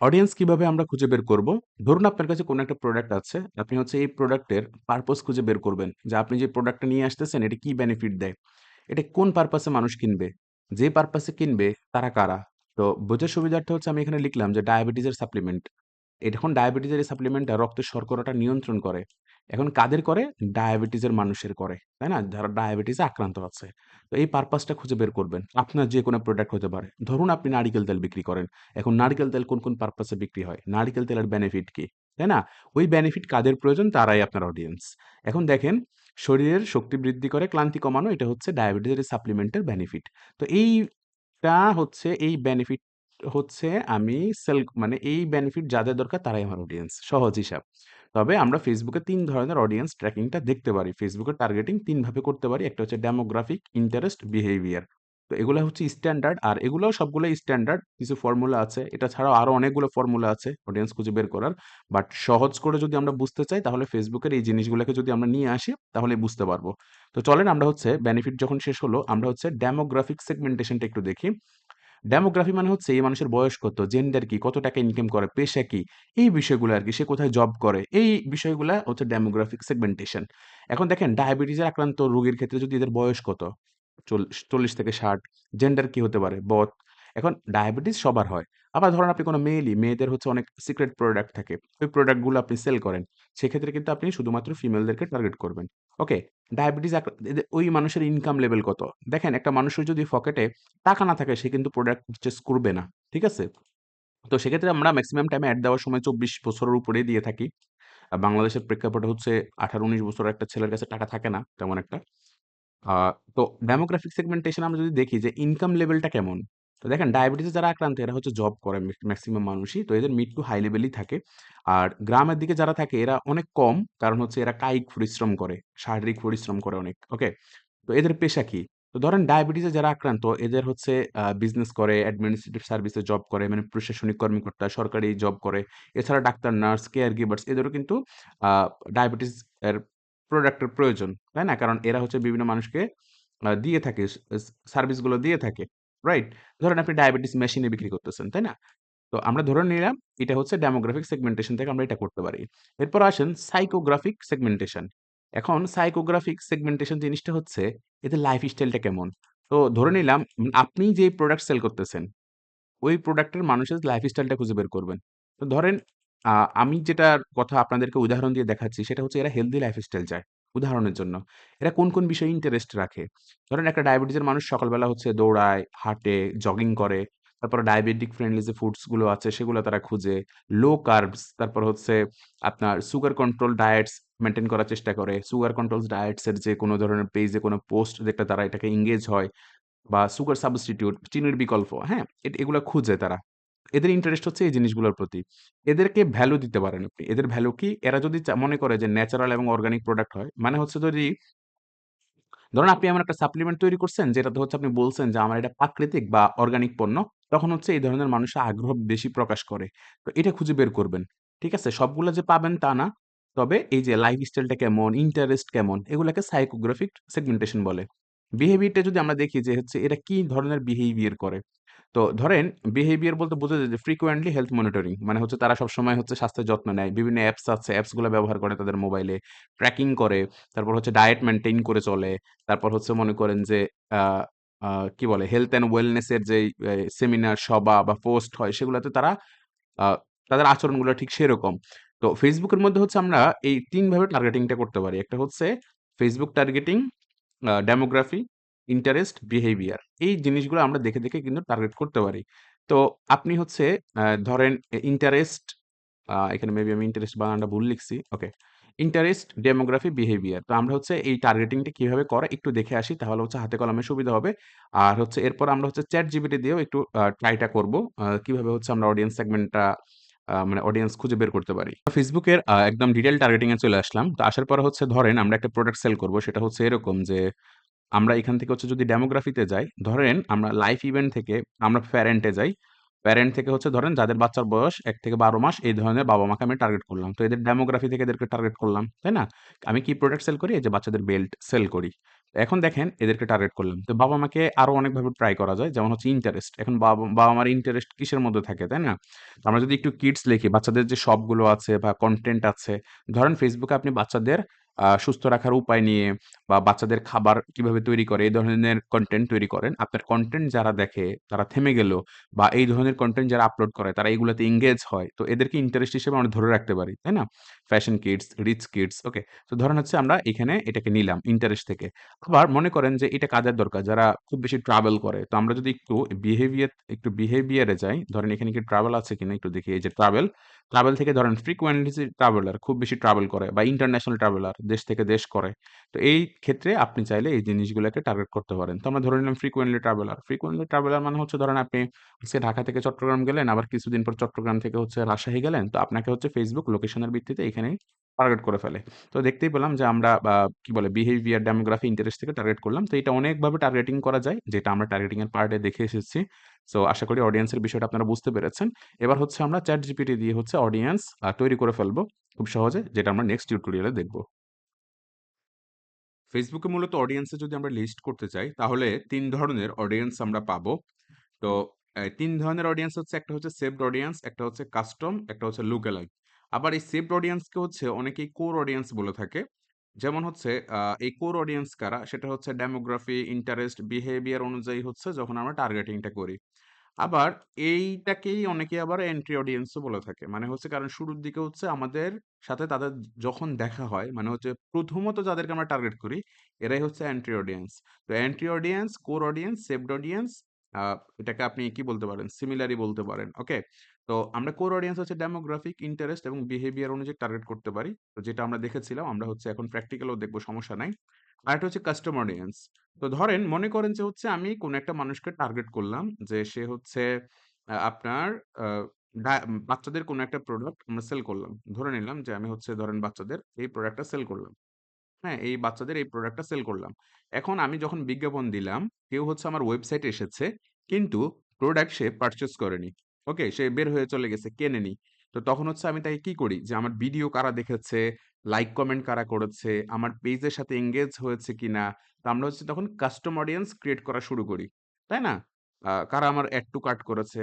Audience কীভাবে আমরা খুঁজে বের করব? ধরুন আপনার কাছে কোনো একটা প্রোডাক্ট আছে। আপনি হচ্ছে এই প্রোডাক্টের পারপাস খুঁজে বের করবেন। যে আপনি যে প্রোডাক্টটা নিয়ে আসতেছেন, এটা কি বেনিফিট দেয়? এটা কোন পারপাসে মানুষ কিনবে? যে পারপাসে কিনবে, তারা কারা? তো বোঝার সুবিধার্থে হচ্ছে আমি এখানে লিখলাম যে ডায়াবেটিসের সাপ্লিমেন্ট। এখন ডায়াবেটিসের এই সাপ্লিমেন্টটা রক্তের শর্করাটা নিয়ন্ত্রণ করে। এখন কাদের করে? ডায়াবেটিসের মানুষের করে। তাই না? যারা ডায়াবেটিসে আক্রান্ত আছে। তো এই পারপাসটা খুঁজে বের করবেন। আপনার যে কোনো প্রোডাক্ট হতে পারে। ধরুন আপনি নারিকেল তেল বিক্রি করেন। এখন নারিকেল তেল কোন, কোন পারপাসে বিক্রি হয়? নারিকেল তেলের বেনিফিট কি? তাই না? ওই বেনিফিট কাদের প্রয়োজন? তারাই আপনার অডিয়েন্স। এখন দেখেন শরীরের শক্তি বৃদ্ধি করে, ক্লান্তি কমানো এটা হচ্ছে ডায়াবেটিসের সাপ্লিমেন্টের বেনিফিট। তো এইটা হচ্ছে এই বেনিফিট হচ্ছে আমি সেল মানে এই বেনিফিট যাদের দরকার তারাই আমার অডিয়েন্স। সহজ হিসাব। তবে আমরা ফেসবুকে তিন ধরনের অডিয়েন্স ট্র্যাকিংটা দেখতে পারি। এর টার্গেটিং ৩ ভাবে করতে পারি। একটা হচ্ছে ডেমোগ্রাফিক, ইন্টারেস্ট, বিহেভিয়ার। তো এগুলো হচ্ছে স্ট্যান্ডার্ড আর এগুলাও সবগুলাই স্ট্যান্ডার্ড। কিছু ফর্মুলা আছে। এটা ছাড়াও আরও অনেকগুলো ফর্মুলা আছে অডিয়েন্স খুঁজে বের করার। বাট সহজ করে যদি আমরা বুঝতে চাই তাহলে ফেসবুকের এই জিনিসগুলোকে যদি আমরা নিয়ে আসি তাহলে বুঝতে পারব। তো চলেন আমরা হচ্ছে বেনিফিট যখন শেষ হলো আমরা হচ্ছে ডেমোগ্রাফিক সেগমেন্টেশনটা একটু দেখি। ডেমোগ্রাফি মানে হচ্ছে এই মানুষের বয়স কত, জেন্ডার কি, কত টাকা ইনকাম করে, পেশা কি, এই বিষয়গুলো আর কি সে কোথায় জব করে, এই বিষয়গুলো হচ্ছে ডেমোগ্রাফিক সেগমেন্টেশন। এখন দেখেন ডায়াবেটিসের আক্রান্ত রোগীর ক্ষেত্রে যদি এদের বয়স কত, চল্লিশ ৪০ থেকে ৬০, জেন্ডার কি হতে পারে, বথ। এখন ডায়াবেটিস সবার হয়। আবার ধরেন আপনি কোনো মেয়েলি, মেয়েদের হচ্ছে অনেক সিক্রেট প্রোডাক্ট থাকে। ওই প্রোডাক্টগুলো আপনি সেল করেন। সেক্ষেত্রে কিন্তু আপনি শুধুমাত্র ফিমেলদেরকে টার্গেট করবেন। ওকে? ডায়াবেটিস ওই মানুষের ইনকাম লেভেল কত? দেখেন একটা মানুষের যদি পকেটে টাকা না থাকে সে কিন্তু প্রোডাক্ট পারচেজ করবে না। ঠিক আছে? তো সেক্ষেত্রে আমরা ম্যাক্সিমাম টাইমে অ্যাড দেওয়ার সময় ২৪ বছরের উপরেই দিয়ে থাকি। বাংলাদেশের প্রেক্ষাপটে হচ্ছে ১৮-১৯ বছরের একটা ছেলের কাছে টাকা থাকে না তেমন একটা। তো ডেমোগ্রাফিক সেগমেন্টেশন আমরা যদি দেখি যে ইনকাম লেভেলটা কেমন? তো দেখেন ডায়াবেটিসে যারা আক্রান্ত এরা হচ্ছে জব করে ম্যাক্সিমাম মানুষই। তো এদের টু হাই লেভেলই থাকে। আর গ্রামের দিকে যারা থাকে এরা অনেক কম। কারণ হচ্ছে এরা কায়িক পরিশ্রম করে, শারীরিক পরিশ্রম করে অনেক। ওকে? তো এদের পেশা কি? তো ধরেন ডায়াবেটিসে যারা আক্রান্ত এদের হচ্ছে বিজনেস করে, অ্যাডমিনিস্ট্রেটিভ সার্ভিসে জব করে, মানে প্রশাসনিক কর্মকর্তা, সরকারি জব করে। এছাড়া ডাক্তার, নার্স, কেয়ার গিভার্স এদেরও কিন্তু ডায়াবেটিস এর প্রোডাক্টের প্রয়োজন। তাই না? কারণ এরা হচ্ছে বিভিন্ন মানুষকে দিয়ে থাকে স এস সার্ভিসগুলো দিয়ে থাকে। রাইট? ধরেন আপনি ডায়াবেটিস মেশিনে বিক্রি করতেছেন। তাই না? তো আমরা ধরে নিলাম এটা হচ্ছে ডেমোগ্রাফিক সেগমেন্টেশন থেকে আমরা এটা করতে পারি। এরপর আসেন সাইকোগ্রাফিক সেগমেন্টেশন। এখন সাইকোগ্রাফিক সেগমেন্টেশন জিনিসটা হচ্ছে এদের লাইফস্টাইলটা কেমন? তো ধরে নিলাম আপনি যে প্রোডাক্ট সেল করতেছেন, ওই প্রোডাক্টের মানুষের লাইফ স্টাইলটা খুঁজে বের করবেন। তো ধরেন আমি যেটার কথা আপনাদেরকে উদাহরণ দিয়ে দেখাচ্ছি সেটা হচ্ছে এরা হেলথি লাইফস্টাইল চায়। উদাহরণের জন্য। এরা কোন, কোন বিষয়ে ইন্টারেস্ট রাখে? ধরেন একটা ডায়াবেটিসের মানুষ সকালবেলা হচ্ছে দৌড়ায়, হাঁটে, জগিং করে। তারপর ডায়াবেটিক ফ্রেন্ডলি যে ফুডসগুলো আছে সেগুলো তারা খুঁজে। লো কার্বস তারপর হচ্ছে আপনার সুগার কন্ট্রোল ডায়েটস মেনটেন করার চেষ্টা করে। সুগার কন্ট্রোল ডায়েটস এর যে কোনো ধরনের পেজে কোনো পোস্ট দেখলে তারা এটাকে এনগেজ হয় বা সুগার সাবস্টিটিউট চিনির বিকল্প, হ্যাঁ? এগুলা খুঁজে তারা। এদের ইন্টারেস্ট হচ্ছে এই জিনিসগুলোর প্রতি। এদেরকে ভ্যালু দিতে পারেন আপনি। এদের ভ্যালু কি? এরা যদি মনে করে যে ন্যাচারাল এবং অর্গানিক প্রোডাক্ট হয়, মানে হচ্ছে যদি ধরুন আপনি এমন একটা সাপ্লিমেন্ট তৈরি করছেন যেটাতে হচ্ছে আপনি বলছেন যে আমার এটা প্রাকৃতিক বা অর্গানিক পণ্য। তখন হচ্ছে এই ধরনের মানুষের আগ্রহ বেশি প্রকাশ করে। তো এটা খুঁজে বের করবেন। ঠিক আছে? সবগুলো যে পাবেন তা না। তবে এই যে লাইফস্টাইলটা কেমন, ইন্টারেস্ট কেমন এগুলাকে সাইকোগ্রাফিক সেগমেন্টেশন বলে। বিহেভিয়ারটা যদি আমরা দেখি যে হচ্ছে এটা কি ধরনের বিহেভিয়ার করে। তো ধরেন বিহেভিয়ার বলতে বোঝা যায় যে ফ্রিকোয়েন্টলি হেলথ মনিটরিং মানে হচ্ছে তারা সবসময় হচ্ছে স্বাস্থ্যের যত্ন নেয়। বিভিন্ন অ্যাপস আছে, অ্যাপসগুলো ব্যবহার করে তাদের মোবাইলে। ট্র্যাকিং করে, তারপর হচ্ছে ডায়েট মেইনটেইন করে চলে। তারপর হচ্ছে মনে করেন যে কি বলে হেলথ অ্যান্ড ওয়েলনেস এর যেই সেমিনার, সভা বা পোস্ট হয় সেগুলোতে তারা তাদের আচরণগুলো ঠিক সেরকম। তো ফেসবুকের মধ্যে হচ্ছে আমরা এই তিনভাবে টার্গেটিংটা করতে পারি। একটা হচ্ছে Facebook targeting, demography, interest, behaviour. এই জিনিসগুলো আমরা দেখে, দেখে কিন্তু টার্গেট করতে পারি। তো আপনি হচ্ছে ধরেন ইন্টারেস্ট এখানে মেবি আমি ইন্টারেস্ট বানানটা ভুল লিখছি। ওকে। Interest, demography, behaviour. তো আমরা হচ্ছে এই টার্গেটিংটা কীভাবে করে একটু দেখে আসি তাহলে হচ্ছে হাতে কলমে সুবিধা হবে। আর হচ্ছে এরপর আমরা হচ্ছে ChatGPT দিয়েও একটু ট্রাইটা করব। কীভাবে হচ্ছে আমরা অডিয়েন্স সেগমেন্টটা মানে অডিয়েন্স খুঁজে বের করতে পারি। ফেসবুকের একদম ডিটেল টার্গেটিংয়ে চলে আসলাম। তো আসার পরে হচ্ছে ধরেন আমরা একটা প্রোডাক্ট সেল করব। সেটা হচ্ছে এরকম যে আমরা এখান থেকে হচ্ছে যদি ডেমোগ্রাফিতে যাই, ধরেন আমরা লাইফ ইভেন্ট থেকে আমরা প্যারেন্ট যাই। প্যারেন্ট থেকে হচ্ছে ধরেন যাদের বাচ্চার বয়স এক থেকে ১২ মাস এই ধরনের বাবা-মাকে আমি টার্গেট করলাম। তো এদের ডেমোগ্রাফি থেকে এদেরকে টার্গেট করলাম, তাই না? আমি কি প্রোডাক্ট সেল করি? এই যে বাচ্চাদের বেল্ট সেল করি। এখন দেখেন এদেরকে টার্গেট করলাম। তো বাবা-মাকে আরও অনেকভাবে ট্রাই করা যায়। যেমন হচ্ছে ইন্টারেস্ট। এখন বাবা বাবা-মার ইন্টারেস্ট কিসের মধ্যে থাকে, তাই না? আমরা যদি একটু কিডস লিখি, বাচ্চাদের যে শপগুলো আছে বা কন্টেন্ট আছে, ধরেন ফেসবুকে আপনি বাচ্চাদের সুস্থ রাখার উপায় নিয়ে বা বাচ্চাদের খাবার কীভাবে তৈরি করে এই ধরনের কনটেন্ট তৈরি করেন। আপনার কনটেন্ট যারা দেখে তারা থেমে গেল বা এই ধরনের কনটেন্ট যারা আপলোড করে তারা এইগুলোতে এনগেজ হয়। তো এদেরকে ইন্টারেস্ট হিসেবে আমরা ধরে রাখতে পারি, তাই না? Fashion kids, rich kids, okay? তো ধরেন হচ্ছে আমরা এখানে এটাকে নিলাম ইন্টারেস্ট থেকে। আবার মনে করেন যে এটা কাজের দরকার? যারা খুব বেশি ট্রাভেল করে। তো আমরা যদি একটু বিহেভিয়ার একটু বিহেভিয়ারে যাই, ধরেন এখানে কি ট্রাভেল আছে কিনা একটু দেখি। এই যে ট্রাভেল, ট্রাভেল থেকে ধরেন ফ্রিকোয়েন্টলি ট্রাভেলার খুব বেশি ট্রাভেল করে বা ইন্টারন্যাশনাল ট্রাভেলার দেশ থেকে দেশ করে। তো এই ক্ষেত্রে আপনি চাইলে এই জিনিসগুলোকে টার্গেট করতে পারেন। তো আমরা ধরে নিলাম ফ্রিকোয়েন্টলি ট্রাভেলার। ফ্রিকোয়েন্টলি ট্রাভেলার মানে হচ্ছে ধরেন আপনি হচ্ছে ঢাকা থেকে চট্টগ্রাম গেলেন, আবার কিছুদিন পর চট্টগ্রাম থেকে হচ্ছে রাজশাহী গেলেন। তো আপনাকে হচ্ছে ফেসবুক লোকেশনের ভিত্তিতে এখানেই টার্গেট করে ফেলে। তো দেখতেই পেলাম যে আমরা কি বলে বিহেভিয়ার, ডেমোগ্রাফি, ইন্টারেস্ট থেকে টার্গেট করলাম। তো এটা অনেকভাবে টার্গেটিং করা যায় যেটা আমরা টার্গেটিং এর পার্টে দেখে এসেছি। সো আশা করি অডিয়েন্সের বিষয়টা আপনারা বুঝতে পেরেছেন। এবার হচ্ছে আমরা চ্যাট জিপিটি দিয়ে হচ্ছে অডিয়েন্স তৈরি করে ফেলব খুব সহজে যেটা আমরা নেক্সট টিউটোরিয়ালে দেখব। ফেসবুকে মূলত অডিয়েন্সে যদি আমরা লিস্ট করতে চাই তাহলে তিন ধরনের অডিয়েন্স আমরা পাবো। তো ৩ ধরনের অডিয়েন্স হচ্ছে একটা হচ্ছে সেভড অডিয়েন্স, একটা হচ্ছে কাস্টম, একটা হচ্ছে লুক-অ্যালাইক। আবার এই সেভড অডিয়েন্সকে হচ্ছে অনেকেই কোর অডিয়েন্স বলে থাকে। যেমন হচ্ছে এই কোর অডিয়েন্স কারা? সেটা হচ্ছে ডেমোগ্রাফি, ইন্টারেস্ট, বিহেভিয়ার অনুযায়ী হচ্ছে যখন আমরা টার্গেটিং টা করি। আবার এইটাকেই অনেকে আবার এন্ট্রি অডিয়েন্স ও বলে থাকে। মানে হচ্ছে কারণ শুরুর দিকে হচ্ছে আমাদের সাথে তাদের যখন দেখা হয় মানে হচ্ছে প্রথমত যাদেরকে আমরা টার্গেট করি এরাই হচ্ছে এন্ট্রি অডিয়েন্স। তো entry audience, core audience, saved audience এটাকে আপনি কি বলতে পারেন? সিমিলারই বলতে পারেন। ওকে? তো আমরা কোর অডিয়েন্স হচ্ছে ডেমোগ্রাফিক, ইন্টারেস্ট এবং বিহেভিয়ার অনুযায়ী টার্গেট করতে পারি। তো যেটা আমরা দেখেছিলাম আমরা হচ্ছে এখন প্র্যাকটিক্যাল ও দেখব সমস্যা নাই। আরেকটা হচ্ছে কাস্টম অডিয়েন্স। তো ধরেন মনে করেন যে হচ্ছে আমি কোন একটা মানুষকে টার্গেট করলাম যে সে হচ্ছে আ আপনার বাচ্চাদের কোন একটা প্রোডাক্ট আমরা সেল করলাম। ধরে নিলাম যে আমি হচ্ছে ধরেন বাচ্চাদের এই প্রোডাক্টটা সেল করলাম। হ্যাঁ? এই বাচ্চাদের এই প্রোডাক্টটা সেল করলাম। এখন আমি যখন বিজ্ঞাপন দিলাম, কেউ হচ্ছে আমার ওয়েবসাইটে এসেছে কিন্তু প্রোডাক্ট সে পারচেস করেনি। ওকে? সে বের হয়ে চলে গেছে, কেনেনি। তো তখন হচ্ছে আমি তাকে কি করি? যে আমার ভিডিও কারা দেখেছে, লাইক কমেন্ট কারা করেছে, আমার পেজের সাথে এঙ্গেজ হয়েছে কিনা। তো আমরা হচ্ছে তখন কাস্টম অডিয়েন্স ক্রিয়েট করা শুরু করি। তাই না? কারা আমার অ্যাড টু কাট করেছে।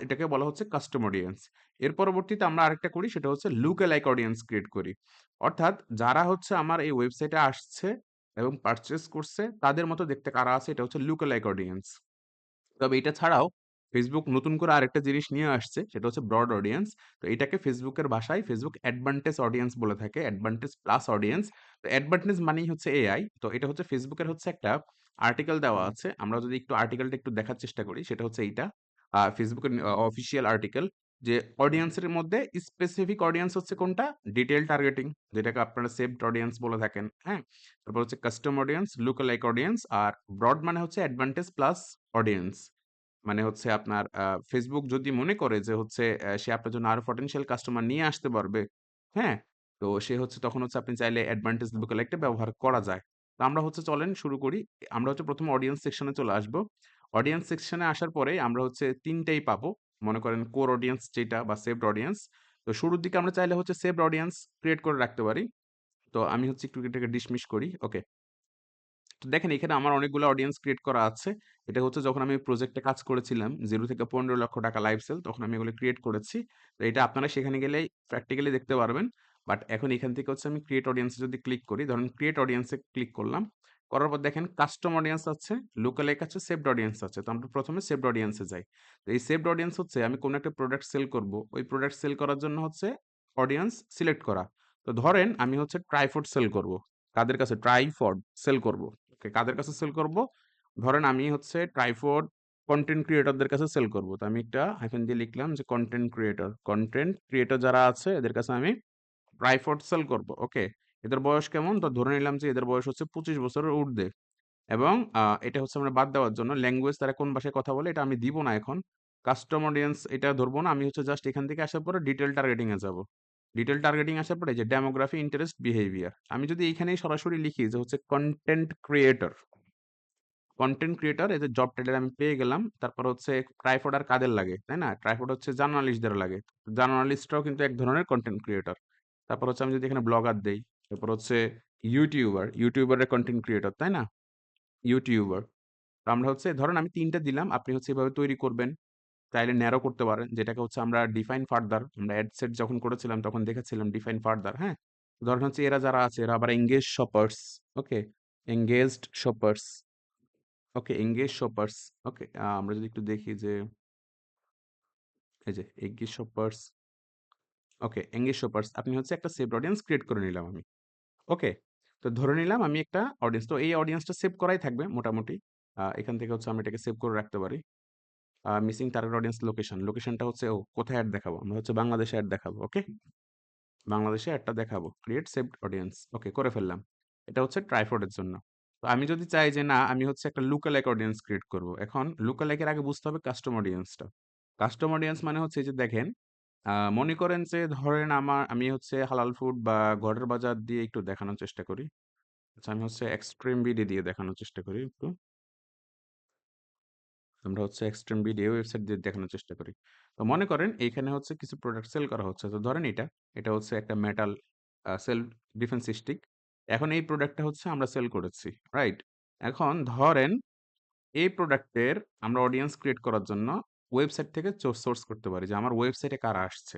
এটাকে বলা হচ্ছে কাস্টম অডিয়েন্স। এর পরবর্তীতে আমরা আরেকটা করি সেটা হচ্ছে লুক-অ্যালাইক অডিয়েন্স ক্রিয়েট করি। অর্থাৎ যারা হচ্ছে আমার এই ওয়েবসাইটে আসছে এবং পারচেস করছে তাদের মতো দেখতে কারা আছে এটা হচ্ছে লুক-অ্যালাইক অডিয়েন্স। তবে এটা ছাড়াও Facebook নতুন করে আরেকটা জিনিস নিয়ে আসছে সেটা হচ্ছে ব্রড অডিয়েন্স। তো এটাকে ফেসবুকের ভাষায় ফেসবুক অ্যাডভান্টেজ অডিয়েন্স বলে থাকে। Advantage plus audience. তো অ্যাডভান্টেজ মানেই হচ্ছে এআই। তো এটা হচ্ছে ফেসবুকের হচ্ছে একটা আর্টিকেল দেওয়া আছে। আমরা যদি একটু আর্টিকেলটা একটু দেখার চেষ্টা করি সেটা হচ্ছে এইটা। Facebook অফিসিয়াল আর্টিকেল যে অডিয়েন্সের মধ্যে স্পেসিফিক অডিয়েন্স হচ্ছে কোনটা? ডিটেল টার্গেটিং যেটাকে আপনারা সেভড অডিয়েন্স বলে থাকেন। হ্যাঁ? তারপর হচ্ছে কাস্টম অডিয়েন্স, লুক-অ্যালাইক অডিয়েন্স আর ব্রড মানে হচ্ছে অ্যাডভান্টেজ প্লাস অডিয়েন্স। মানে হচ্ছে আপনার Facebook যদি মনে করে যে হচ্ছে সে আপনার জন্য আরও পটেনশিয়াল কাস্টমার নিয়ে আসতে পারবে, হ্যাঁ? তো সে হচ্ছে তখন হচ্ছে আপনি চাইলে অ্যাডভান্টেজ লুক-অ্যালাইক টা ব্যবহার করা যায়। তো আমরা হচ্ছে চলেন শুরু করি। আমরা হচ্ছে ১ম অডিয়েন্স সেকশন চলে আসব। অডিয়েন্স সেকশন আসার পরে আমরা হচ্ছে ৩ টাই পাবো। মনে করেন কোর অডিয়েন্স যেটা বা সেভড অডিয়েন্স। তো শুরুর দিকে আমরা চাইলে হচ্ছে সেভড অডিয়েন্স ক্রিয়েট করে রাখতে পারি। তো আমি হচ্ছে একটু এটাকে ডিসমিস করি। ওকে। তো দেখেন এখানে আমার অনেকগুলো অডিয়েন্স ক্রিয়েট করা আছে। এটা হচ্ছে যখন আমি প্রজেক্টে কাজ করেছিলাম জিরো থেকে ১৫ লক্ষ টাকা লাইভ সেল তখন আমি এগুলো ক্রিয়েট করেছি। তো এটা আপনারা সেখানে গেলেই প্র্যাকটিক্যালি দেখতে পারবেন। বাট এখন এখান থেকে হচ্ছে আমি ক্রিয়েট অডিয়েন্সে যদি ক্লিক করি, ধরেন ক্রিয়েট অডিয়েন্সে ক্লিক করলাম। করার পর দেখেন কাস্টম অডিয়েন্স আছে, লুক-অ্যালাইক আছে, সেভড অডিয়েন্স আছে। তো আমরা ১ম এ সেভড অডিয়েন্স যাই। তো এই সেভড অডিয়েন্স হচ্ছে আমি কোনো একটা প্রোডাক্ট সেল করব। ওই প্রোডাক্ট সেল করার জন্য হচ্ছে অডিয়েন্স সিলেক্ট করা। তো ধরেন আমি হচ্ছে ট্রাইপড সেল করব। কাদের কাছে? ট্রাইপড সেল করব। ওকে, কাদের কাছে সেল করব? ধরেন আমি হচ্ছে ট্রাইপড কনটেন্ট ক্রিয়েটরদের কাছে সেল করব। তো আমি একটা হাইফেন দিয়ে লিখলাম যে কনটেন্ট ক্রিয়েটর। কনটেন্ট ক্রিয়েটর যারা আছে এদের কাছে আমি ট্রাইপড সেল করব। ওকে। এদের বয়স কেমন? তো ধরে নিলাম যে এদের বয়স হচ্ছে ২৫ বছরের ঊর্ধ্বে। এবং এটা হচ্ছে আমরা বাদ দেওয়ার জন্য ল্যাঙ্গুয়েজ তারা কোন ভাষায় কথা বলে এটা আমি দিব না এখন। কাস্টম অডিয়েন্স এটা ধরবো না। আমি হচ্ছে জাস্ট এখান থেকে আসার পরে ডিটেল টার্গেটিং এ যাব। ডিটেইল টার্গেটিং আসার পরে যে ডেমোগ্রাফি, ইন্টারেস্ট, বিহেভিয়ার। আমি যদি এইখানেই সরাসরি লিখি যে হচ্ছে কনটেন্ট ক্রিয়েটর কনটেন্ট ক্রিয়েটর যে জব টাইটেল আমি পেয়ে গেলাম। তারপর হচ্ছে ট্রাইপড আর কাদের লাগে, তাই না? ট্রাইপড হচ্ছে জার্নালিস্টদের লাগে। জার্নালিস্টরাও কিন্তু এক ধরনের কন্টেন্ট ক্রিয়েটর। তারপর হচ্ছে আমি যদি এখানে ব্লগার দেই, তারপর হচ্ছে ইউটিউবার, ইউটিউবারের কন্টেন্ট ক্রিয়েটর, তাই না? ইউটিউবার। তো আমরা হচ্ছে ধরেন আমি ৩ টা দিলাম, আপনি হচ্ছে এভাবে তৈরি করবেন। চাইলে ন্যারো করতে পারেন। যেটাকে হচ্ছে আমরা ডিফাইন ফার্দার আমরা অ্যাড সেট যখন করেছিলাম তখন দেখেছিলাম ডিফাইন ফার্দার, হ্যাঁ? ধরেন হচ্ছে এরা যারা আছে এরা আবার engage shoppers, okay? Engaged shoppers. Okay, engage shoppers. Okay, আমরা যদি একটু দেখি যে এই যে engage shoppers okay, engage shoppers. আপনি হচ্ছে একটা সেভ অডিয়েন্স ক্রিয়েট করে নিলাম আমি। ওকে? তো ধরে নিলাম আমি একটা অডিয়েন্স। তো এই অডিয়েন্সটা সেভ করাই থাকবে মোটামুটি। এখান থেকে হচ্ছে আমি এটাকে সেভ করে রাখতে পারি। Missing target audience location. লোকেশনটা হচ্ছে ও কোথায় অ্যাড দেখাবো? আমরা হচ্ছে বাংলাদেশে অ্যাড দেখাবো। ওকে? বাংলাদেশে অ্যাডটা দেখাবো। Create saved audience. ওকে, করে ফেললাম। এটা হচ্ছে ট্রাইপড এর জন্য। তো আমি যদি চাই যে না আমি হচ্ছে একটা লোকাল এক অডিয়েন্স ক্রিয়েট করব। এখন লুকালাইক এর আগে বুঝতে হবে কাস্টম অডিয়েন্সটা। কাস্টম অডিয়েন্স মানে হচ্ছে যে দেখেন, মনে করেন যে ধরেন আমার আমি হচ্ছে হালাল ফুড বা ঘরের বাজার দিয়ে একটু দেখানোর চেষ্টা করি। আচ্ছা আমি হচ্ছে এক্সট্রিম বিডি দিয়ে দেখানোর চেষ্টা করি একটু। আমরা হচ্ছে এক্সট্রিম বিডি ওয়েবসাইট দিয়ে দেখানোর চেষ্টা করি। তো মনে করেন এইখানে হচ্ছে কিছু প্রোডাক্ট সেল করা হচ্ছে। তো ধরেন এটা, এটা হচ্ছে একটা metal uh self defence stick. এখন এই প্রোডাক্টটা হচ্ছে আমরা সেল করেছি, রাইট? এখন ধরেন এই প্রোডাক্টের আমরা অডিয়েন্স ক্রিয়েট করার জন্য ওয়েবসাইট থেকে সোর্স করতে পারি যে আমার ওয়েবসাইটে কারা আসছে।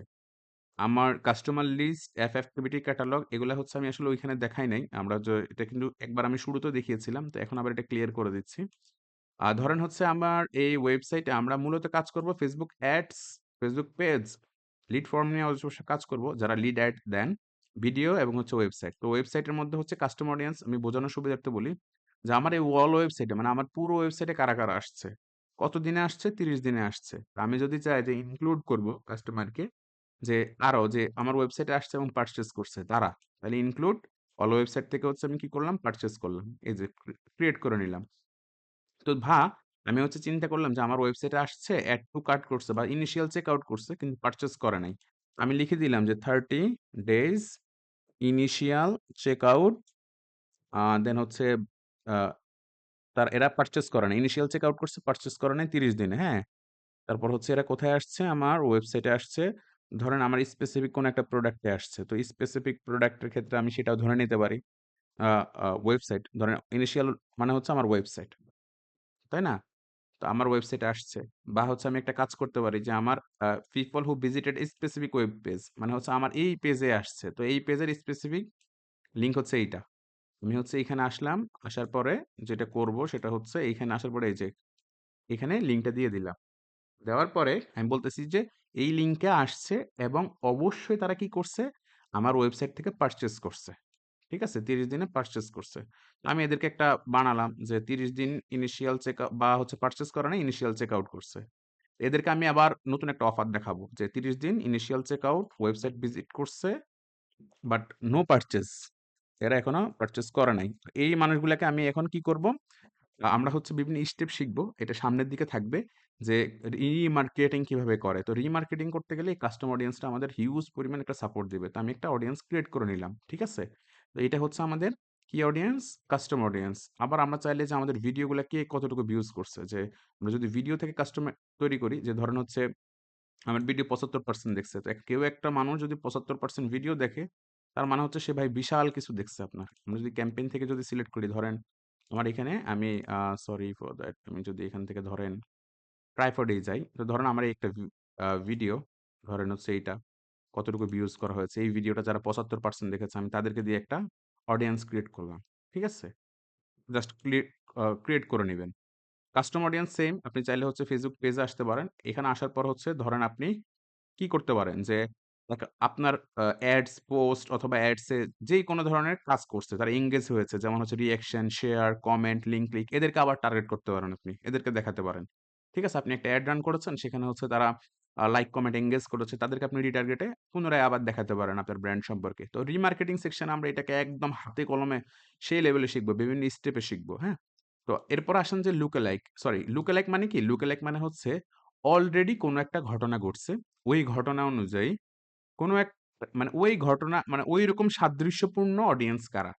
আমার কাস্টমার লিস্ট, অ্যাক্টিভিটি ক্যাটালগ এগুলো হচ্ছে আমি আসলে ওইখানে দেখাই নাই। আমরা যে এটা কিন্তু একবার আমি শুরুতেও দেখিয়েছিলাম। তো এখন আবার এটা ক্লিয়ার করে দিচ্ছি। আর ধরেন হচ্ছে আমার এই ওয়েবসাইটে আমরা মূলত কাজ করব Facebook ads, Facebook page, lead form নিয়ে অবশ্য কাজ করব। যারা লিড অ্যাড দেন, ভিডিও এবং হচ্ছে ওয়েবসাইট। তো ওয়েবসাইটের মধ্যে হচ্ছে কাস্টম অডিয়েন্স আমি বোঝানোর সুবিধার্থে বলি যে আমার এই ওয়াল ওয়েবসাইটে মানে আমার পুরো ওয়েবসাইটে কারা, কারা আসছে। কত দিনে আসছে? ৩০ দিনে আসছে। আমি যদি চাই যে ইনক্লুড করব কাস্টমারকে যে আরও যে আমার ওয়েবসাইটে আসছে এবং পারচেস করছে তারা। তাহলে ইনক্লুড অল ওয়েবসাইট থেকে হচ্ছে আমি কি করলাম? পারচেস করলাম। এই যে ক্রিয়েট করে নিলাম। তো ভা আমি হচ্ছে চিন্তা করলাম যে আমার ওয়েবসাইটে আসছে, অ্যাড টু কার্ট করছে বা ইনিশিয়াল চেক আউট করছে কিন্তু পারচেস করে নাই। আমি লিখে দিলাম যে 30 days initial check out then হচ্ছে তার এরা পারচেজ করে নাই। ইনিশিয়াল চেক আউট করছে, পারচেজ করে নাই ৩০ দিনে, হ্যাঁ? তারপর হচ্ছে এরা কোথায় আসছে? আমার ওয়েবসাইটে আসছে। ধরেন আমার স্পেসিফিক কোনো একটা প্রোডাক্টে আসছে। তো স্পেসিফিক প্রোডাক্টের ক্ষেত্রে আমি সেটাও ধরে নিতে পারি। ওয়েবসাইট ধরেন ইনিশিয়াল মানে হচ্ছে আমার ওয়েবসাইট। তাই না? তো আমার ওয়েবসাইটে আসছে। বা হচ্ছে আমি একটা কাজ করতে পারি যে আমার people who visited specific web page মানে হচ্ছে আমার এই পেজে আসছে। তো এই পেজের স্পেসিফিক লিঙ্ক হচ্ছে এইটা। আমি হচ্ছে এখানে আসলাম। আসার পরে যেটা করব সেটা হচ্ছে এইখানে আসার পরে এই যে, এখানে লিঙ্কটা দিয়ে দিলাম। দেওয়ার পরে আমি বলতেছি যে এই লিঙ্কে আসছে এবং অবশ্যই তারা কি করছে? আমার ওয়েবসাইট থেকে পারচেস করছে। ঠিক আছে? ৩০ দিনে পারচেজ করছে। আমি এদেরকে একটা বানালাম যে ৩০ দিন ইনিশিয়াল চেক বা হচ্ছে পারচেজ করে নাই, ইনিশিয়াল চেক আউট করছে। এদেরকে আমি আবার নতুন একটা অফার দেখাবো যে ৩০ দিন initial check out, website visit করছে, বাট নো পারচেজ। এরা এখনও পারচেজ করে নাই। এই মানুষগুলাকে আমি এখন কি করব? আমরা হচ্ছে বিভিন্ন স্টেপ শিখব এটা সামনের দিকে থাকবে যে রিমার্কেটিং কীভাবে করে। তো রিমার্কেটিং করতে গেলে এই কাস্টম অডিয়েন্সটা আমাদের হিউজ পরিমাণ একটা সাপোর্ট দিবে। তো আমি একটা অডিয়েন্স ক্রিয়েট করে নিলাম। ঠিক আছে? তো এটা হচ্ছে আমাদের কি অডিয়েন্স? Custom audience. আবার আমরা চাইলে যে আমাদের ভিডিওগুলা কে কতটুকু ভিউজ করছে, যে আমরা যদি ভিডিও থেকে কাস্টমার তৈরি করি, যে ধরেন হচ্ছে আমার ভিডিও ৭৫% দেখছে। তো কেউ একটা মানুষ যদি ৭৫% ভিডিও দেখে, তার মানে হচ্ছে সে ভাই বিশাল কিছু দেখছে আপনার। আমরা যদি ক্যাম্পেইন থেকে যদি সিলেক্ট করি, ধরেন আমার এখানে আমি সরি ফর দ্যাট আমি যদি এখান থেকে ধরেন ট্রাইপডেই যাই। তো ধরেন আমার একটা ভিডিও ধরেন হচ্ছে এইটা কতটুকু ভিউজ করা হয়েছে। এই ভিডিওটা যারা ৭৫% দেখেছে আমি তাদেরকে দিয়ে একটা অডিয়েন্স ক্রিয়েট করলাম। ঠিক আছে? জাস্ট ক্রিয়েট করে নিবেন। কাস্টম অডিয়েন্স সেম আপনি চাইলে হচ্ছে Facebook পেজে আসতে পারেন। এখানে আসার পর হচ্ছে ধরেন আপনি কি করতে পারেন যে আপনার অ্যাডস পোস্ট অথবা অ্যাডস যেই কোনো ধরনের কাজ করছে, তারা এনগেজ হয়েছে যেমন হচ্ছে reaction, share, comment, link click এদেরকে আবার টার্গেট করতে পারেন আপনি। এদেরকে দেখাতে পারেন। ঠিক আছে? আপনি একটা অ্যাড রান করেছেন সেখানে হচ্ছে তারা লাইক, কমেন্ট, এঙ্গেজ করেছে তাদেরকে আপনি রিটার্গেটে পুনরায় আবার দেখাতে পারেন আপনার ব্র্যান্ড সম্পর্কে। তো রিমার্কেটিং সেকশন আমরা এটাকে একদম হাতে কলমে সেই লেভেলে শিখব, বিভিন্ন স্টেপে শিখব, হ্যাঁ? তো এরপর আসেন যে লুকালাইক, সরি লুকালাইক মানে কি? লুকালাইক মানে হচ্ছে অলরেডি কোনো একটা ঘটনা ঘটছে। ওই ঘটনা অনুযায়ী কোনো এক মানে ওই ঘটনা মানে ওই রকম সাদৃশ্যপূর্ণ অডিয়েন্স কারা?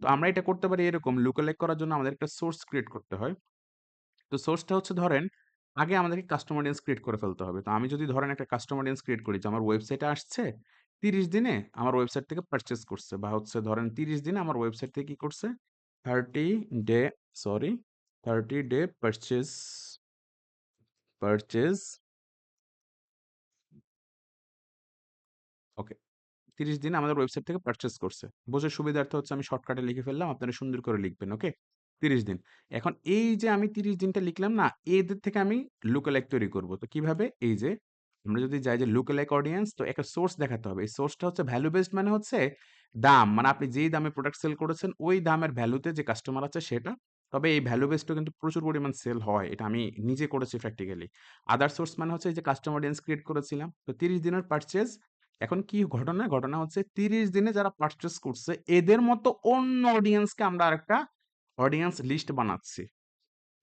তো আমরা এটা করতে পারি এরকম লুকালাইক করার জন্য আমাদের একটা সোর্স ক্রিয়েট করতে হয়। তো সোর্সটা হচ্ছে ধরেন আগে আমাদেরকে কাস্টমার অডিয়েন্স ক্রিয়েট করে ফেলতে হবে। তো আমি যদি ধরেন একটা কাস্টমার অডিয়েন্স ক্রিয়েট করি, যে আমার ওয়েবসাইটে আসছে ৩০ দিনে আমার ওয়েবসাইট থেকে পারচেস করছে বা হচ্ছে ধরেন ৩০ দিনে আমার ওয়েবসাইট থেকে কি করছে 30 day sorry 30 day purchase purchase okay ৩০ দিনে আমাদের ওয়েবসাইট থেকে পারচেস করছে। বোঝার সুবিধার্থে হচ্ছে আমি শর্টকাটে লিখে ফেললাম। আপনারা সুন্দর করে লিখবেন। ওকে? ৩০ দিন। এখন এই যে আমি ৩০ দিনটা লিখলাম না, এদের থেকে আমি লুকালাইক তৈরি করব। তো কীভাবে? এই যে আমরা যদি যাই যে লুকালাইক অডিয়েন্স তো একটা সোর্স দেখাতে হবে। এই সোর্সটা হচ্ছে ভ্যালু বেসড মানে হচ্ছে দাম। মানে আপনি যেই দামে প্রোডাক্ট সেল করেছেন ওই দামের ভ্যালুতে যে কাস্টমার আছে সেটা। তবে এই ভ্যালু বেসডও কিন্তু প্রচুর পরিমাণ সেল হয়। এটা আমি নিজে করেছি প্র্যাকটিক্যালি। আদার সোর্স মানে হচ্ছে এই যে কাস্টমার অডিয়েন্স ক্রিয়েট করেছিলাম। তো ৩০ দিনের পারচেজ এখন কি ঘটনা? ঘটনা হচ্ছে ৩০ দিনে যারা পারচেজ করছে এদের মতো অন্য অডিয়েন্সকে আমরা আরেকটা অডিয়েন্স লিস্ট বানাচ্ছি।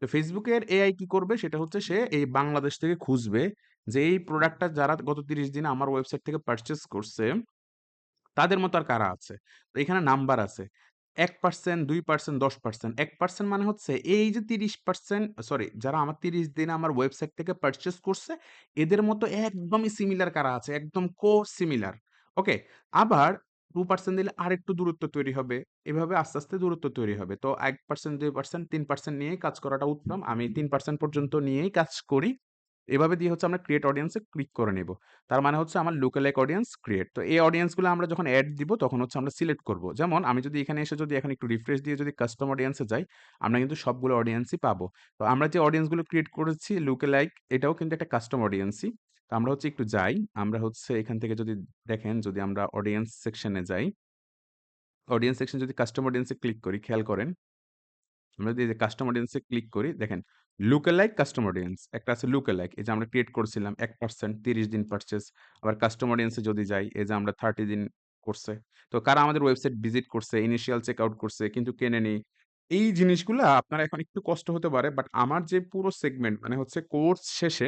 তো ফেসবুকের এআই কি করবে? সেটা হচ্ছে সে এই বাংলাদেশ থেকে খুঁজবে যে এই প্রোডাক্টটা যারা গত ৩০ দিনে আমার ওয়েবসাইট থেকে পারচেজ করছে তাদের মতো আর কারা আছে? তো এখানে নাম্বার আছে। ১%, ২%, 10%। 1% মানে হচ্ছে এই যে 30% সরি যারা আমার ৩০ দিনে আমার ওয়েবসাইট থেকে পারচেজ করছে এদের মতো একদমই সিমিলার কারা আছে? একদম কো সিমিলার। ওকে? আবার 2% দিলে আরেকটু দূরত্ব তৈরি হবে। এভাবে আস্তে, আস্তে দূরত্ব তৈরি হবে। তো 1%, 2%, 3% নিয়েই কাজ করাটা উত্তম। আমি তিন পার্সেন্ট পর্যন্ত নিয়েই কাজ করি। এভাবে দিয়ে হচ্ছে আমরা ক্রিয়েট অডিয়েন্সে ক্লিক করে নেব তার মানে হচ্ছে আমার লোকাল এক অডিয়েন্স ক্রিয়েট। তো এই অডিয়েন্সগুলো আমরা যখন অ্যাড দিব তখন হচ্ছে আমরা সিলেক্ট করব। যেমন আমি যদি এখানে এসে যদি এখন একটু রিফ্রেশ দিয়ে যদি কাস্টম অডিয়েন্সে যাই, আমরা কিন্তু সবগুলো অডিয়েন্সই পাবো। তো আমরা যে অডিয়েন্সগুলো ক্রিয়েট করেছি লুকালাইক এটাও কিন্তু একটা কাস্টম অডিয়েন্সই। আমরা হচ্ছে একটু যাই। আমরা হচ্ছে এখান থেকে যদি দেখেন যদি আমরা অডিয়েন্স সেকশনে যাই অডিয়েন্স সেকশন যদি কাস্টম অডিয়েন্স ক্লিক করি খেয়াল করেন। আমরা যদি কাস্টম অডিয়েন্স ক্লিক করি দেখেন লুকালাইক কাস্টম অডিয়েন্স একটা আছে লুকালাইক এই যে আমরা ক্রিয়েট করছিলাম এক পার্সেন্ট তিরিশ দিন পারচেজ আবার কাস্টম অডিয়েন্স যদি যাই এই যে আমরা 30 দিন করছে। তো কারা আমাদের ওয়েবসাইট ভিজিট করছে, ইনিশিয়াল চেক আউট করছে কিন্তু কেনে কেনেনি। এই জিনিসগুলা আপনার এখন একটু কষ্ট হতে পারে বাট আমার যে পুরো সেগমেন্ট মানে হচ্ছে কোর্স শেষে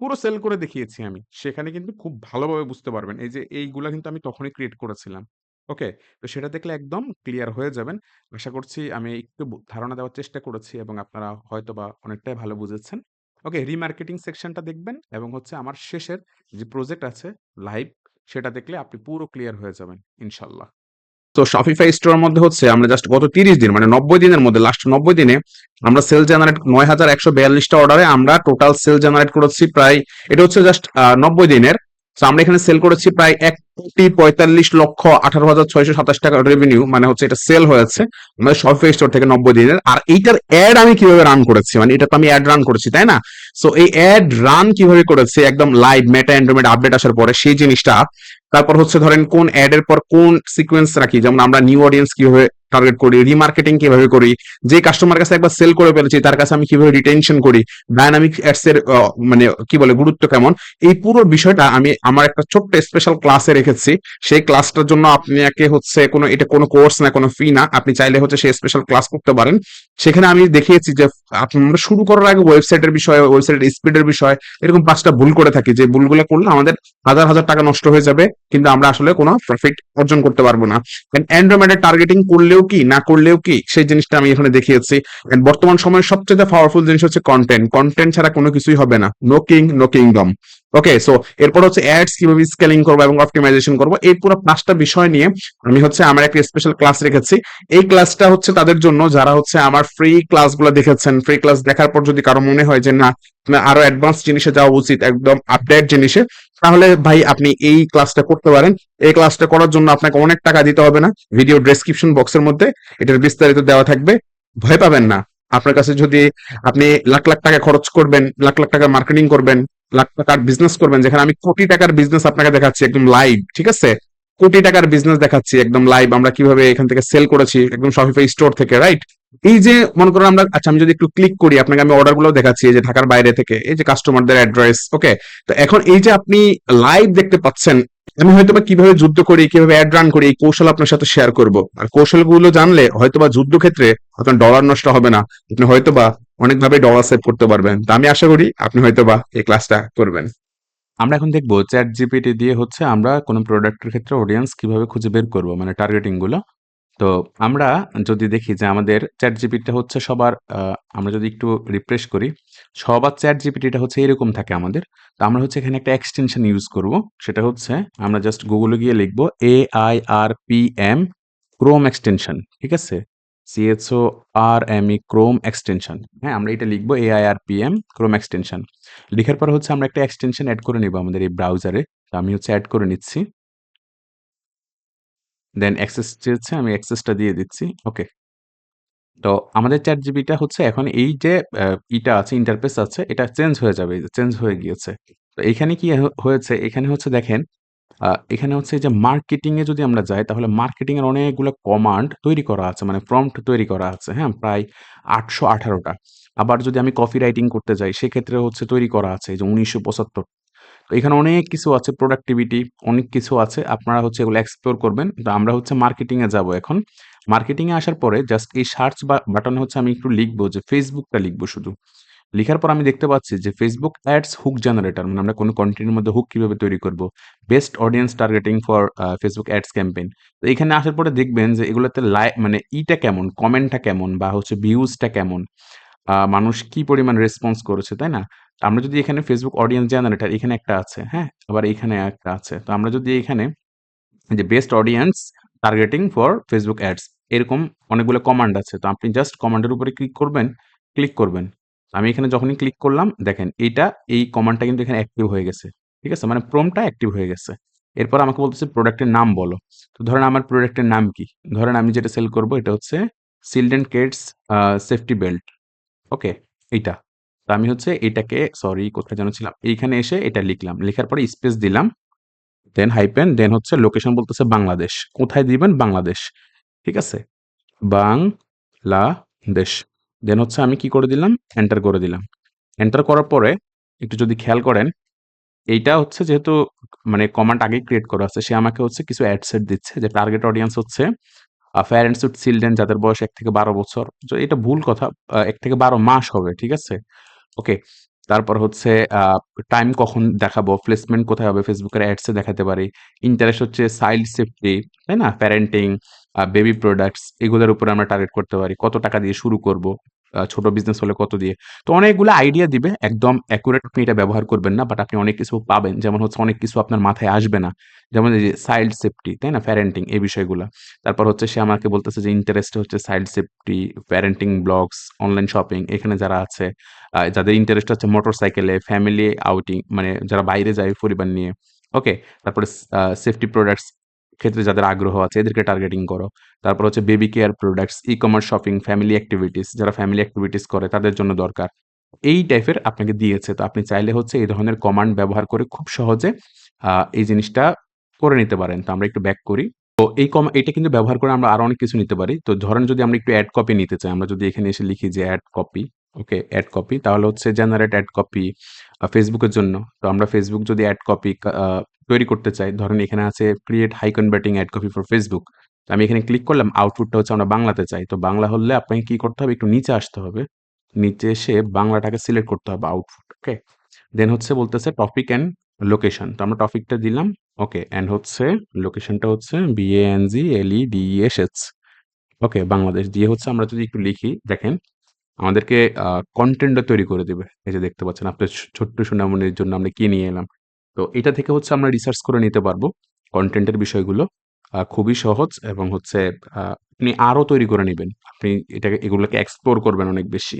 পুরো সেল করে দেখিয়েছি আমি। সেখানে কিন্তু খুব ভালোভাবে বুঝতে পারবেন। এই যে, এইগুলা কিন্তু আমি তখনই ক্রিয়েট করেছিলাম। ওকে? তো সেটা দেখলে একদম ক্লিয়ার হয়ে যাবেন। আশা করছি আমি একটু ধারণা দেওয়ার চেষ্টা করেছি এবং আপনারা হয়তো বা অনেকটাই ভালো বুঝেছেন। ওকে রিমার্কেটিং সেকশনটা দেখবেন এবং হচ্ছে আমার শেষের যে প্রজেক্ট আছে লাইভ সেটা দেখলে আপনি পুরো ক্লিয়ার হয়ে যাবেন ইনশাআল্লাহ। তো Shopify স্টোরের মধ্যে হচ্ছে আমরা জাস্ট গত ৩০ দিন মানে ৯০ দিনের মধ্যে লাস্ট ৯০ দিনে আমরা সেল জেনারেট ৯১৪২ টা অর্ডারে আমরা টোটাল সেল জেনারেট করেছি প্রায় এটা হচ্ছে জাস্ট ৯০ দিনের। সো আমরা এখানে সেল করেছি প্রায় ১,৪৫,১৮,৬২৭ টাকা রেভিনিউ মানে হচ্ছে এটা সেল হয়েছে আমাদের Shopify স্টোর থেকে ৯০ দিনের। আর এইটার অ্যাড আমি কীভাবে রান করেছি মানে এটা তো আমি এড রান করেছি, তাই না? সো এই অ্যাড রান কীভাবে করেছি একদম লাইভ মেটা এন্ড্রয়েড আপডেট আসার পরে সেই জিনিসটা তারপর হচ্ছে ধরেন কোন অ্যাড এর পর কোন সিকোয়েন্স রাখি? যেমন আমরা নিউ অডিয়েন্স কীভাবে টার্গেট করি, রিমার্কেটিং কীভাবে করি, যে কাস্টমার কাছে একবার সেল করে ফেলেছি তার কাছে আমি কীভাবে রিটেনশন করি, ডায়নামিক অ্যাডস এর মানে কি বলে গুরুত্ব কেমন? এই পুরো বিষয়টা আমি আমার একটা ছোট্ট স্পেশাল ক্লাসে রেখেছি। সেই ক্লাসটার জন্য আপনাকে হচ্ছে কোনো এটা কোনো কোর্স না, কোনো ফি না। আপনি চাইলে হচ্ছে সেই স্পেশাল ক্লাস করতে পারেন। সেখানে আমি দেখিয়েছি যে আমরা শুরু করার আগে ওয়েবসাইটের বিষয়ে, ওয়েবসাইটের স্পিডের বিষয় এরকম পাঁচটা ভুল করে থাকি যে ভুলগুলো করলে আমাদের হাজার, হাজার টাকা নষ্ট হয়ে যাবে। কিন্তু আমরা আসলে কোনো প্রফিট অর্জন করতে পারব না। এন্ড টার্গেটিং করলেও কি না করলেও কি সেই জিনিসটা আমি এখানে দেখিয়েছি। বর্তমান সময়ের সবচেয়ে পাওয়ারফুল জিনিস হচ্ছে কন্টেন্ট কন্টেন্ট ছাড়া কোনো কিছুই হবে না। No king, no kingdom. Okay? So এরপর হচ্ছে অ্যাডস কীভাবে স্কেলিং করব এবং অপটিমাইজেশন করব। এই পুরো পাঁচটা বিষয় নিয়ে আমি হচ্ছে আমার একটা স্পেশাল ক্লাস রেখেছি। এই ক্লাসটা হচ্ছে তাদের জন্য যারা হচ্ছে আমার ফ্রি ক্লাসগুলো দেখেছেন। ফ্রি ক্লাস দেখার পর যদি কারও মনে হয় যে না আরও অ্যাডভান্স জিনিসে যাওয়া উচিত একদম আপডেট জিনিসে তাহলে ভাই আপনি এই ক্লাসটা করতে পারেন। এই ক্লাসটা করার জন্য আপনাকে অনেক টাকা দিতে হবে না। ভিডিও ডেসক্রিপশন বক্সের মধ্যে এটার বিস্তারিত দেওয়া থাকবে। ভয় পাবেন না। আপনার কাছে যদি আপনি লাখ, লাখ টাকা খরচ করবেন, লাখ, লাখ টাকা মার্কেটিং করবেন, লাখ টাকার বিজনেস করবেন যেখানে আমি কোটি টাকার বিজনেস আপনাকে দেখাচ্ছি একদম লাইভ, ঠিক আছে? কোটি টাকার বিজনেস দেখাচ্ছি একদম লাইভ আমরা কীভাবে এখান থেকে সেল করেছি একদম শপিফাই স্টোর থেকে রাইট? এই যে মনে করেন আমরা আচ্ছা আমি যদি একটু ক্লিক করি আপনাকে আমি অর্ডারগুলো দেখাচ্ছি যে ঢাকার বাইরে থেকে এই যে কাস্টমারদের অ্যাড্রেস ওকে? তো এখন এই যে আপনি লাইভ দেখতে পাচ্ছেন আমি হয়তোবা কীভাবে যুদ্ধ করি, কীভাবে অ্যাড রান করি এই কৌশল আপনার সাথে শেয়ার করব। আর কৌশলগুলো জানলে হয়তোবা যুদ্ধক্ষেত্রে আপনার ডলার নষ্ট হবে না। আপনি হয়তোবা অনেকভাবে ডলার সেভ করতে পারবেন। তো আমি আশা করি আপনি হয়তোবা এই ক্লাসটা করবেন। আমরা এখন দেখব চ্যাট জিপিটি দিয়ে হচ্ছে আমরা কোনো প্রোডাক্টের ক্ষেত্রে অডিয়েন্স কীভাবে খুঁজে বের করব মানে টার্গেটিংগুলো। তো আমরা যদি দেখি যে আমাদের চ্যাট জিপিটা হচ্ছে সবার আমরা যদি একটু রিফ্রেশ করি, সবার ChatGPT টা হচ্ছে এরকম থাকে আমাদের। তো আমরা হচ্ছে এখানে একটা এক্সটেনশন ইউজ করব। সেটা হচ্ছে আমরা জাস্ট গুগলে গিয়ে লিখব AIRPM ক্রোম এক্সটেনশন। ঠিক আছে? C-H-O-R-M-E Chrome extension. হ্যাঁ? আমরা এটা লিখব AIRPM ক্রোম এক্সটেনশন। লিখার পর হচ্ছে আমরা একটা এক্সটেনশন অ্যাড করে নিব আমাদের এই ব্রাউজারে। তো আমি হচ্ছে অ্যাড করে নিচ্ছি। দেন অ্যাক্সেস চেয়েছে, আমি অ্যাক্সেসটা দিয়ে দিচ্ছি। ওকে। তো আমাদের ChatGPT টা হচ্ছে এখন এই যে ইটা আছে ইন্টারফেস আছে, এটা চেঞ্জ হয়ে যাবে। চেঞ্জ হয়ে গিয়েছে। তো এখানে কি হয়েছে এখানে হচ্ছে দেখেন এখানে হচ্ছে যে মার্কেটিং এ যদি আমরা যাই, তাহলে মার্কেটিং এর অনেকগুলো কমান্ড তৈরি করা আছে। মানে প্রম্পট তৈরি করা আছে। হ্যাঁ? প্রায় আটশো টা। আবার যদি আমি কপি রাইটিং করতে যাই, সেক্ষেত্রে হচ্ছে তৈরি করা আছে যে ১৯৭৫ তো এখানে অনেক কিছু আছে প্রোডাক্টিভিটি অনেক কিছু আছে। আপনারা হচ্ছে এগুলো এক্সপ্লোর করবেন। তো আমরা হচ্ছে মার্কেটিংয়ে যাব এখন। মার্কেটিং এ আসার পরে জাস্ট এই সার্চ বাটনে হচ্ছে আমি একটু লিখব যে ফেসবুকটা লিখব শুধু। লিখার পর আমি দেখতে পাচ্ছি যে ফেসবুক অ্যাডস হুক জেনারেটর মানে আমরা কোনো কনটেন্টের মধ্যে হুক কীভাবে তৈরি করব। Best audience targeting for Facebook ads campaign. তো এখানে আসার পরে দেখবেন যে এগুলোতে লাই মানে ইটা কেমন, কমেন্টটা কেমন বা হচ্ছে ভিউজটা কেমন। মানুষ কি পরিমাণ রেসপন্স করেছে, তাই না? আমরা যদি এখানে ফেসবুক অডিয়েন্স জেনারেটর এখানে একটা আছে, হ্যাঁ? আবার এখানে একটা আছে। তো আমরা যদি এখানে যে best audience targeting for Facebook ads এরকম অনেকগুলো কমান্ড আছে। তো আপনি জাস্ট কমান্ডের উপরে ক্লিক করবেন, ক্লিক করবেন। আমি এখানে যখনই ক্লিক করলাম দেখেন এইটা এই কমান্ডটা কিন্তু এখানে অ্যাক্টিভ হয়ে গেছে। ঠিক আছে? মানে প্রম্পটটা অ্যাক্টিভ হয়ে গেছে। এরপর আমাকে বলতেছে প্রোডাক্টের নাম বলো। তো ধরেন আমার প্রোডাক্টের নাম কি? ধরেন আমি যেটা সেল করব এটা হচ্ছে children kids uh safety belt. Okay? এইটা। তো আমি হচ্ছে এটাকে সরি কোথায় যেন ছিলাম? এইখানে এসে এটা লিখলাম। লেখার পরে স্পেস দিলাম। দেন হাইপেন দেন হচ্ছে লোকেশন বলতেছে বাংলাদেশ। কোথায় দিবেন? বাংলাদেশ। ঠিক আছে? বাংলাদেশ। দেন হচ্ছে আমি কি করে দিলাম? এন্টার করে দিলাম। এন্টার করার পরে একটু যদি খেয়াল করেন, এইটা হচ্ছে যেহেতু মানে কমান্ড আগেই ক্রিয়েট করা আছে, সে আমাকে হচ্ছে কিছু অ্যাডসেট দিচ্ছে যে টার্গেট অডিয়েন্স হচ্ছে আ প্যারেন্টস উইথ চিলড্রেন যাদের বয়স এক থেকে ১২ বছর। এটা ভুল কথা। এক থেকে ১২ মাস হবে। ঠিক আছে? ওকে। তারপর হচ্ছে টাইম কখন দেখাবো, প্লেসমেন্ট কোথায় হবে ফেসবুকের অ্যাডসে দেখাতে পারি। ইন্টারেস্ট হচ্ছে চাইল্ড সেফটি, তাই না? প্যারেন্টিং, বেবি প্রোডাক্টস এগুলোর উপরে আমরা টার্গেট করতে পারি। কত টাকা দিয়ে শুরু করব। ছোট বিজনেস হলে কত দিয়ে। তো অনেকগুলো আইডিয়া দিবে। একদম অ্যাকুরেট আপনি এটা ব্যবহার করবেন না। বাট আপনি অনেক কিছু পাবেন। যেমন হচ্ছে অনেক কিছু আপনার মাথায় আসবে না। যেমন এই যে চাইল্ড সেফটি, তাই না? প্যারেন্টিং এই বিষয়গুলা। তারপর হচ্ছে সে আমাকে বলতেছে যে ইন্টারেস্ট হচ্ছে child safety, parenting blogs, online shopping এখানে যারা আছে যাদের ইন্টারেস্ট হচ্ছে মোটর সাইকেলে ফ্যামিলি আউটিং মানে যারা বাইরে যায় পরিবার নিয়ে। ওকে? তারপরে সেফটি প্রোডাক্টস ক্ষেত্রে যাদের আগ্রহ আছে এদেরকে টার্গেটিং করো। তারপর হচ্ছে baby care products, e-commerce shopping, family activities যারা ফ্যামিলি অ্যাক্টিভিটিস করে তাদের জন্য দরকার। এই টাইপের আপনাকে দিয়েছে। তো আপনি চাইলে হচ্ছে এই ধরনের কমান্ড ব্যবহার করে খুব সহজে এই জিনিসটা করে নিতে পারেন। তো আমরা একটু ব্যাক করি। তো এই কমা এটা কিন্তু ব্যবহার করে আমরা আরও অনেক কিছু নিতে পারি। তো ধরেন যদি আমরা একটু অ্যাড কপি নিতে চাই, আমরা যদি এখানে এসে লিখি যে ad copy, okay? Ad copy তাহলে হচ্ছে জেনারেট অ্যাড কপি ফেসবুকের জন্য। তো আমরা ফেসবুক যদি অ্যাড কপি তৈরি করতে চাই, ধরেন এখানে আছে create high converting ad copy for Facebook আমি এখানে ক্লিক করলাম আউটপুটটা হচ্ছে আমরা বাংলাতে চাই। তো বাংলা হলে আপনাকে কি করতে হবে? একটু নিচে আসতে হবে। নিচে এসে বাংলাটাকে সিলেক্ট করতে হবে আউটপুট। ওকে? দেন হচ্ছে বলতেছে টপিক অ্যান্ড লোকেশন। তো আমরা টপিকটা দিলাম। ওকে? অ্যান্ড হচ্ছে লোকেশনটা হচ্ছে B-A-N-G-L-E-D-E-S-H ওকে? বাংলাদেশ দিয়ে হচ্ছে আমরা যদি একটু লিখি দেখেন আমাদেরকে কনটেন্টটা তৈরি করে দেবে এই যে দেখতে পাচ্ছেন আপনার ছোট্ট সোনামণির জন্য আমরা কি নিয়ে এলাম। তো এটা থেকে হচ্ছে আমরা রিসার্চ করে নিতে পারব কন্টেন্টের বিষয়গুলো। খুবই সহজ এবং হচ্ছে আপনি আরও তৈরি করে নেবেন আপনি এটাকে, এগুলোকে এক্সপ্লোর করবেন অনেক বেশি।